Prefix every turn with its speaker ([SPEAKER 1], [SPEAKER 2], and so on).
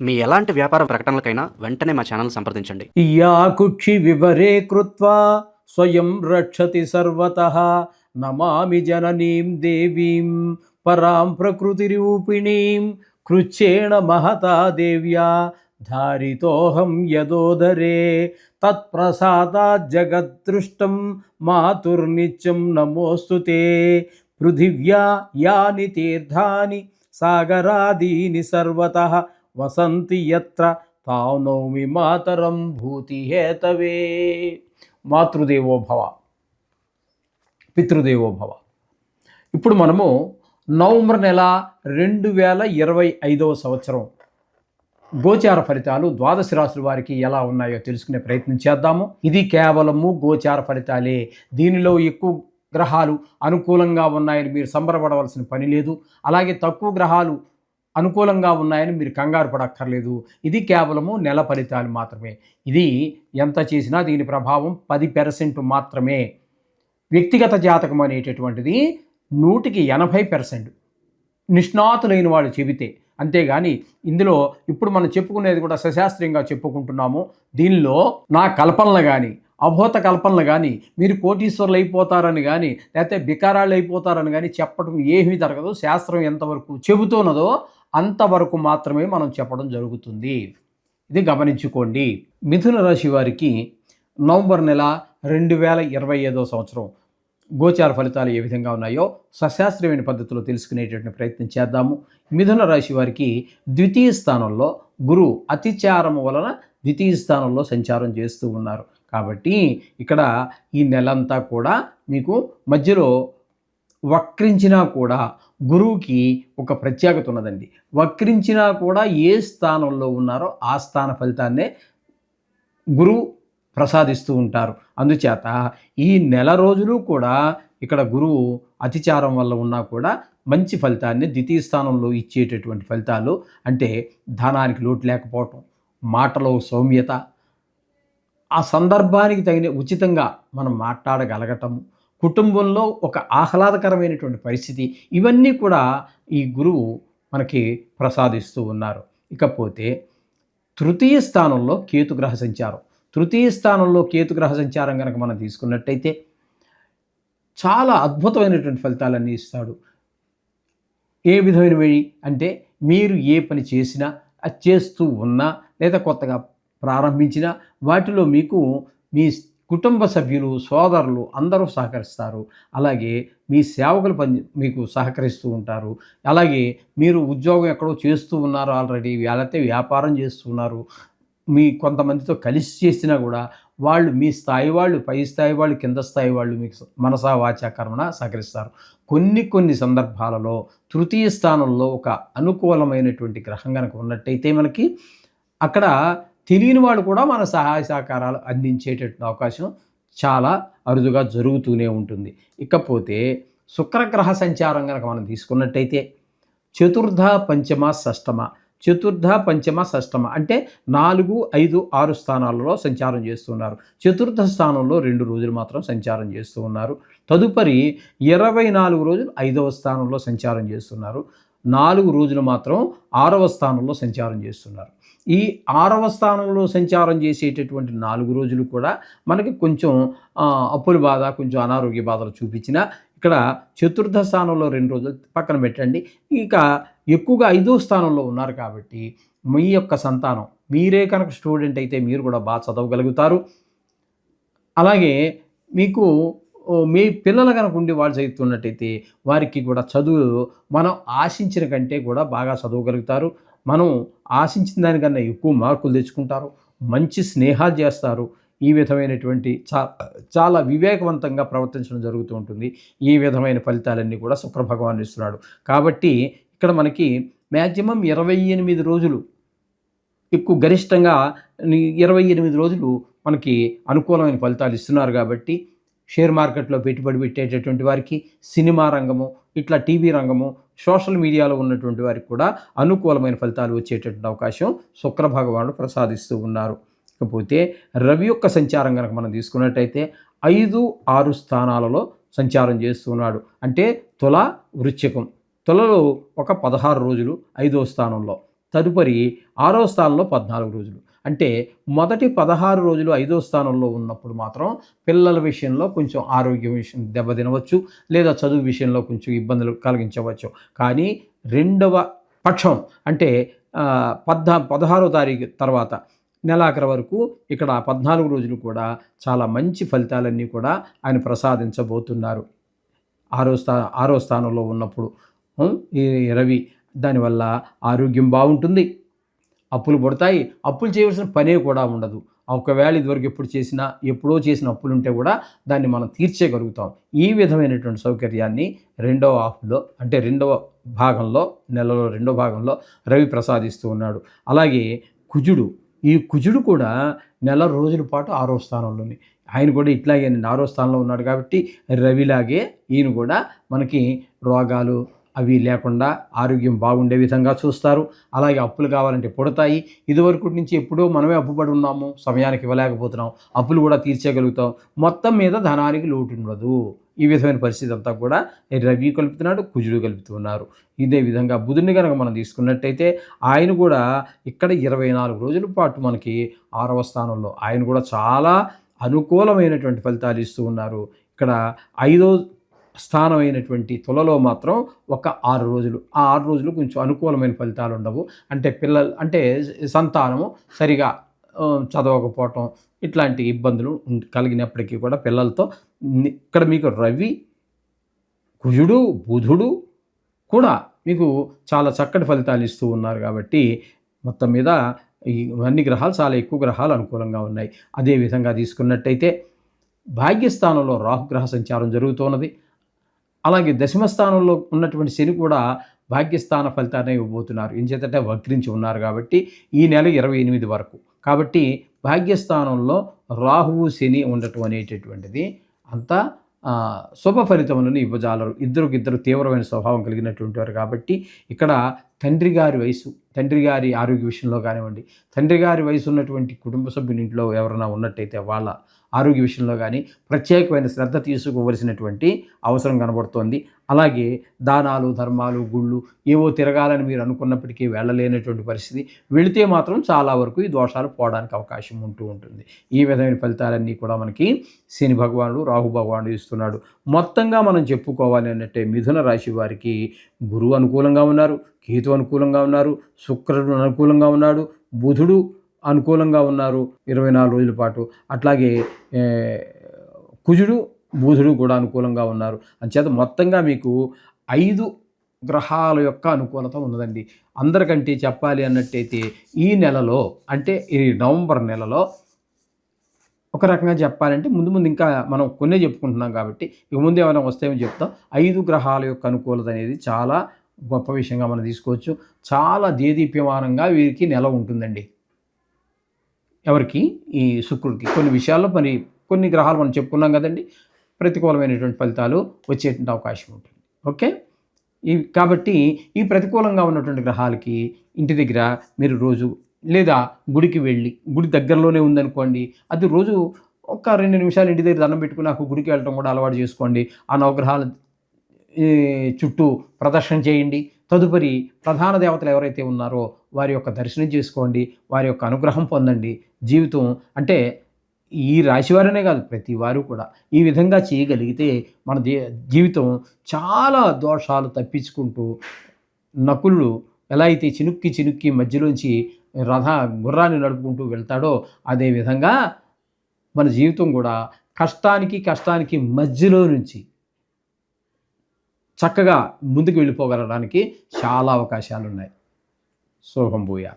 [SPEAKER 1] మీ ఎలాంటి వ్యాపార ప్రకటనలకైనా వెంటనే మా ఛానల్ సంప్రదించండి.
[SPEAKER 2] యాకుక్షి వివరే కృత్వా స్వయం రక్షతి సర్వత నమామి జననీం దేవీం పరాం ప్రకృతి రూపిణీం కృచ్చేణ మహతా దేవ్యా ధారితోహం యదోదరే తత్ప్రసాదాజ్జగద్దృష్టం మాతుర్నిత్యం నమోస్తు పృథివ్యా యాని తీర్థాని సాగరాదీని సర్వతః వసంతి యత్ర తానౌమి మాతరం భూతి హేతవే మాతృదేవోభవ పితృదేవోభవ. ఇప్పుడు మనము నవంబర్ నెల రెండు వేల ఇరవై ఐదవ సంవత్సరం గోచార ఫలితాలు ద్వాదశ రాశుల వారికి ఎలా ఉన్నాయో తెలుసుకునే ప్రయత్నం చేద్దాము. ఇది కేవలము గోచార ఫలితాలే. దీనిలో ఎక్కువ గ్రహాలు అనుకూలంగా ఉన్నాయని మీరు సంబరపడవలసిన పని లేదు. అలాగే తక్కువ గ్రహాలు అనుకూలంగా ఉన్నాయని మీరు కంగారు పడక్కర్లేదు. ఇది కేవలము నెల ఫలితాలు మాత్రమే. ఇది ఎంత చేసినా దీని ప్రభావం పది పెర్సెంట్ మాత్రమే. వ్యక్తిగత జాతకం అనేటటువంటిది నూటికి ఎనభై పెర్సెంట్. నిష్ణాతులైన వాళ్ళు చెబితే. అంతేగాని ఇందులో ఇప్పుడు మనం చెప్పుకునేది కూడా సశాస్త్రీయంగా చెప్పుకుంటున్నాము. దీనిలో నా కల్పనలు కానీ అభూత కల్పనలు కానీ మీరు కోటీశ్వరులు అయిపోతారని కానీ లేకపోతే బికారాళ్ళు అయిపోతారని కానీ చెప్పడం ఏమీ జరగదు. శాస్త్రం ఎంతవరకు చెబుతున్నదో అంతవరకు మాత్రమే మనం చెప్పడం జరుగుతుంది. ఇది గమనించుకోండి. మిథున రాశి వారికి నవంబర్ నెల రెండు వేల ఇరవై ఐదో సంవత్సరం గోచార ఫలితాలు ఏ విధంగా ఉన్నాయో సశాస్త్రీయమైన పద్ధతిలో తెలుసుకునేటటువంటి ప్రయత్నం చేద్దాము. మిథున రాశి వారికి ద్వితీయ స్థానంలో గురు అతిచారము వలన ద్వితీయ స్థానంలో సంచారం చేస్తూ ఉన్నారు. కాబట్టి ఇక్కడ ఈ నెలంతా కూడా మీకు మధ్యలో వక్రించినా కూడా గురువుకి ఒక ప్రత్యేకత ఉన్నదండి. వక్రించినా కూడా ఏ స్థానంలో ఉన్నారో ఆ స్థాన ఫలితాన్నే గురువు ప్రసాదిస్తూ ఉంటారు. అందుచేత ఈ నెల రోజులు కూడా ఇక్కడ గురువు అతిచారం వల్ల ఉన్నా కూడా మంచి ఫలితాన్ని ద్వితీయ స్థానంలో ఇచ్చేటటువంటి ఫలితాలు అంటే ధనానికి లోటు లేకపోవటం మాటలో సౌమ్యత ఆ సందర్భానికి తగిన ఉచితంగా మనం మాట్లాడగలగటము కుటుంబంలో ఒక ఆహ్లాదకరమైనటువంటి పరిస్థితి. ఇవన్నీ కూడా ఈ గురువు మనకి ప్రసాదిస్తూ ఉన్నారు. ఇకపోతే తృతీయ స్థానంలో కేతుగ్రహ సంచారం. తృతీయ స్థానంలో కేతుగ్రహ సంచారం కనుక మనం తీసుకున్నట్టయితే చాలా అద్భుతమైనటువంటి ఫలితాలన్నీ ఇస్తాడు. ఏ విధమైనవి అంటే మీరు ఏ పని చేసినా అది చేస్తూ ఉన్నా లేదా కొత్తగా ప్రారంభించినా వాటిలో మీకు మీ కుటుంబ సభ్యులు సోదరులు అందరూ సహకరిస్తారు. అలాగే మీ సేవకులు పని మీకు సహకరిస్తూ ఉంటారు. అలాగే మీరు ఉద్యోగం ఎక్కడో చేస్తూ ఉన్నారు ఆల్రెడీ లేకపోతే వ్యాపారం చేస్తున్నారు మీ కొంతమందితో కలిసి చేసినా కూడా వాళ్ళు మీ స్థాయి వాళ్ళు పై స్థాయి వాళ్ళు కింద స్థాయి వాళ్ళు మీకు మనసా వాచా కర్మణ సహకరిస్తారు. కొన్ని కొన్ని సందర్భాలలో తృతీయ స్థానంలో ఒక అనుకూలమైనటువంటి గ్రహం కనుక ఉన్నట్టయితే మనకి అక్కడ తెలియని వాళ్ళు కూడా మన సహాయ సహకారాలు అందించేటటువంటి అవకాశం చాలా అరుదుగా జరుగుతూనే ఉంటుంది. ఇకపోతే శుక్రగ్రహ సంచారం కనుక మనం తీసుకున్నట్టయితే చతుర్థ పంచమ షష్టమ. చతుర్థ పంచమ షష్టమ అంటే నాలుగు ఐదు ఆరు స్థానాలలో సంచారం చేస్తున్నారు. చతుర్థ స్థానంలో రెండు రోజులు మాత్రం సంచారం చేస్తూ ఉన్నారు తదుపరి ఇరవై నాలుగు రోజులు ఐదవ స్థానంలో సంచారం చేస్తున్నారు. నాలుగు రోజులు మాత్రం ఆరవ స్థానంలో సంచారం చేస్తున్నారు. ఈ ఆరవ స్థానంలో సంచారం చేసేటటువంటి నాలుగు రోజులు కూడా మనకి కొంచెం అప్పుల బాధ కొంచెం అనారోగ్య బాధలు చూపించిన ఇక్కడ చతుర్థ స్థానంలో రెండు రోజులు పక్కన పెట్టండి. ఇక ఎక్కువగా ఐదో స్థానంలో ఉన్నారు కాబట్టి మీ యొక్క సంతానం మీరే కనుక స్టూడెంట్ అయితే మీరు కూడా బాగా చదవగలుగుతారు. అలాగే మీకు మీ పిల్లలు కనుక ఉండి వాళ్ళు చదువుతున్నట్టయితే వారికి కూడా చదువు మనం ఆశించిన కంటే కూడా బాగా చదవగలుగుతారు. మనం ఆశించిన దానికన్నా ఎక్కువ మార్కులు తెచ్చుకుంటారు. మంచి స్నేహాలు చేస్తారు. ఈ విధమైనటువంటి చా చాలా వివేకవంతంగా ప్రవర్తించడం జరుగుతూ ఉంటుంది. ఈ విధమైన ఫలితాలన్నీ కూడా శుక్రభగవాన్ ఇస్తున్నాడు. కాబట్టి ఇక్కడ మనకి మ్యాక్సిమం ఇరవై ఎనిమిది రోజులు ఎక్కువ గరిష్టంగా ఇరవై ఎనిమిది రోజులు మనకి అనుకూలమైన ఫలితాలు ఇస్తున్నారు కాబట్టి షేర్ మార్కెట్లో పెట్టుబడి పెట్టేటటువంటి వారికి సినిమా రంగము ఇట్లా టీవీ రంగము సోషల్ మీడియాలో ఉన్నటువంటి వారికి కూడా అనుకూలమైన ఫలితాలు వచ్చేటటువంటి అవకాశం శుక్ర భగవానుడు ప్రసాదిస్తూ ఉన్నారు. ఇకపోతే రవి యొక్క సంచారం కనుక మనం తీసుకున్నట్టయితే ఐదు ఆరు స్థానాలలో సంచారం చేస్తున్నాడు అంటే తుల వృశ్చికం. తులలో ఒక పదహారు రోజులు ఐదో స్థానంలో. తదుపరి ఆరో స్థానంలో పద్నాలుగు రోజులు. అంటే మొదటి పదహారు రోజులు ఐదో స్థానంలో ఉన్నప్పుడు మాత్రం పిల్లల విషయంలో కొంచెం ఆరోగ్యం విషయం దెబ్బతినవచ్చు లేదా చదువు విషయంలో కొంచెం ఇబ్బందులు కలిగించవచ్చు. కానీ రెండవ పక్షం అంటే పద్నా పదహారో తారీఖు తర్వాత నెలాఖరు వరకు ఇక్కడ పద్నాలుగు రోజులు కూడా చాలా మంచి ఫలితాలన్నీ కూడా ఆయన ప్రసాదించబోతున్నారు. ఆరో స్థా ఆరో స్థానంలో ఉన్నప్పుడు ఈ రవి దానివల్ల ఆరోగ్యం బాగుంటుంది. అప్పులు పడతాయి. అప్పులు చేయవలసిన పనే కూడా ఉండదు. ఒకవేళ ఇదివరకు ఎప్పుడు చేసినా ఎప్పుడో చేసిన అప్పులు ఉంటే కూడా దాన్ని మనం తీర్చేయగలుగుతాం. ఈ విధమైనటువంటి సౌకర్యాన్ని రెండవ ఆఫ్లో అంటే రెండవ భాగంలో నెలలో రెండవ భాగంలో రవి ప్రసాదిస్తూ ఉన్నాడు. అలాగే కుజుడు ఈ కుజుడు కూడా నెల రోజుల పాటు ఆరో స్థానంలోని. ఆయన కూడా ఇట్లాగే ఆరో స్థానంలో ఉన్నాడు కాబట్టి రవిలాగే ఈయన కూడా మనకి రోగాలు అవి లేకుండా ఆరోగ్యం బాగుండే విధంగా చూస్తారు. అలాగే అప్పులు కావాలంటే పుడతాయి. ఇదివరకు నుంచి ఎప్పుడో మనమే అప్పుపడి ఉన్నాము. సమయానికి ఇవ్వలేకపోతున్నాం. అప్పులు కూడా తీర్చేయగలుగుతాం. మొత్తం మీద ధనానికి లోటు ఉండదు. ఈ విధమైన పరిస్థితి అంతా కూడా రవి కలుపుతున్నాడు కుజుడు కలుపుతున్నారు. ఇదే విధంగా బుధుని కనుక మనం తీసుకున్నట్టయితే ఆయన కూడా ఇక్కడ ఇరవై నాలుగు రోజుల పాటు మనకి ఆరవ స్థానంలో. ఆయన కూడా చాలా అనుకూలమైనటువంటి ఫలితాలు ఇస్తూ ఉన్నారు. ఇక్కడ ఐదో స్థానం అయినటువంటి తులలో మాత్రం ఒక ఆరు రోజులు. ఆ ఆరు రోజులు కొంచెం అనుకూలమైన ఫలితాలు ఉండవు. అంటే పిల్లలు అంటే సంతానము సరిగా చదవకపోవటం ఇట్లాంటి ఇబ్బందులు కలిగినప్పటికీ కూడా పిల్లలతో ఇక్కడ మీకు రవి కుజుడు బుధుడు కూడా మీకు చాలా చక్కటి ఫలితాలు ఇస్తూ ఉన్నారు కాబట్టి మొత్తం మీద ఈ అన్ని గ్రహాలు చాలా ఎక్కువ గ్రహాలు అనుకూలంగా ఉన్నాయి. అదే విధంగా తీసుకున్నట్టయితే భాగ్యస్థానంలో రాహుగ్రహ సంచారం జరుగుతున్నది. అలాగే దశమ స్థానంలో ఉన్నటువంటి శని కూడా భాగ్యస్థాన ఫలితాన్ని ఇవ్వబోతున్నారు. ఇంచేతంటే వక్రించి ఉన్నారు కాబట్టి ఈ నెల ఇరవై ఎనిమిది వరకు. కాబట్టి భాగ్యస్థానంలో రాహువు శని ఉండటం అనేటటువంటిది అంతా శుభ ఫలితములను ఇవ్వజాలరు. ఇద్దరికిద్దరు తీవ్రమైన స్వభావం కలిగినటువంటి వారు కాబట్టి ఇక్కడ తండ్రి గారి వయసు తండ్రి గారి ఆరోగ్య విషయంలో కానివ్వండి తండ్రి గారి వయసు ఉన్నటువంటి కుటుంబ సభ్యుని ఇంట్లో ఎవరైనా ఉన్నట్టయితే వాళ్ళ ఆరోగ్య విషయంలో కానీ ప్రత్యేకమైన శ్రద్ధ తీసుకోవలసినటువంటి అవసరం కనబడుతోంది. అలాగే దానాలు ధర్మాలు గుళ్ళు ఏవో తిరగాలని మీరు అనుకున్నప్పటికీ వెళ్ళలేనటువంటి పరిస్థితి. వెళితే మాత్రం చాలా వరకు ఈ దోషాలు పోవడానికి అవకాశం ఉంటూ ఉంటుంది. ఈ విధమైన ఫలితాలన్నీ కూడా మనకి శని భగవానుడు రాహు భగవానుడు ఇస్తున్నాడు. మొత్తంగా మనం చెప్పుకోవాలి అన్నట్టే మిథున రాశి వారికి గురువు అనుకూలంగా ఉన్నారు. కేతు అనుకూలంగా ఉన్నారు శుక్రుడు అనుకూలంగా ఉన్నాడు బుధుడు అనుకూలంగా ఉన్నారు ఇరవై నాలుగు రోజుల పాటు. అట్లాగే కుజుడు బుధుడు కూడా అనుకూలంగా ఉన్నారు. అంచేత మొత్తంగా మీకు ఐదు గ్రహాల యొక్క అనుకూలత ఉన్నదండి. అందరికంటే చెప్పాలి అన్నట్టయితే ఈ నెలలో అంటే ఈ నవంబర్ నెలలో ఒక రకంగా చెప్పాలంటే ముందు ముందు ఇంకా మనం కొన్నే చెప్పుకుంటున్నాం కాబట్టి ఇక ముందు ఏమైనా వస్తేమో చెప్తాం. ఐదు గ్రహాల యొక్క అనుకూలత అనేది చాలా గొప్ప విషయంగా మనం తీసుకోవచ్చు. చాలా దేదీప్యమానంగా వీరికి నెల ఉంటుందండి. ఎవరికి? ఈ శుక్రుడికి. కొన్ని విషయాల్లో మరి కొన్ని గ్రహాలు మనం చెప్పుకున్నాం కదండి. ప్రతికూలమైనటువంటి ఫలితాలు వచ్చేటువంటి అవకాశం ఉంటుంది. ఓకే? ఈ కాబట్టి ఈ ప్రతికూలంగా ఉన్నటువంటి గ్రహాలకి ఇంటి దగ్గర మీరు రోజు లేదా గుడికి వెళ్ళి గుడి దగ్గరలోనే ఉందనుకోండి అది రోజు ఒక రెండు నిమిషాలు ఇంటి దగ్గర దండం పెట్టుకుని నాకు గుడికి వెళ్ళటం కూడా అలవాటు చేసుకోండి. ఆ నవగ్రహాల చుట్టూ ప్రదర్శన చేయండి. తదుపరి ప్రధాన దేవతలు ఎవరైతే ఉన్నారో వారి యొక్క దర్శనం చేసుకోండి. వారి యొక్క అనుగ్రహం పొందండి. జీవితం అంటే ఈ రాశివారనే కాదు ప్రతి వారు కూడా ఈ విధంగా చేయగలిగితే మన దే జీవితం చాలా దోషాలు తప్పించుకుంటూ నకులుడు ఎలా అయితే చినుక్కి చినుక్కి మధ్యలోంచి రథ గుర్రాన్ని నడుపుకుంటూ వెళ్తాడో అదే విధంగా మన జీవితం కూడా కష్టానికి కష్టానికి మధ్యలో నుంచి చక్కగా ముందుకు వెళ్ళిపోగలడానికి చాలా అవకాశాలు ఉన్నాయి శోభం భూయా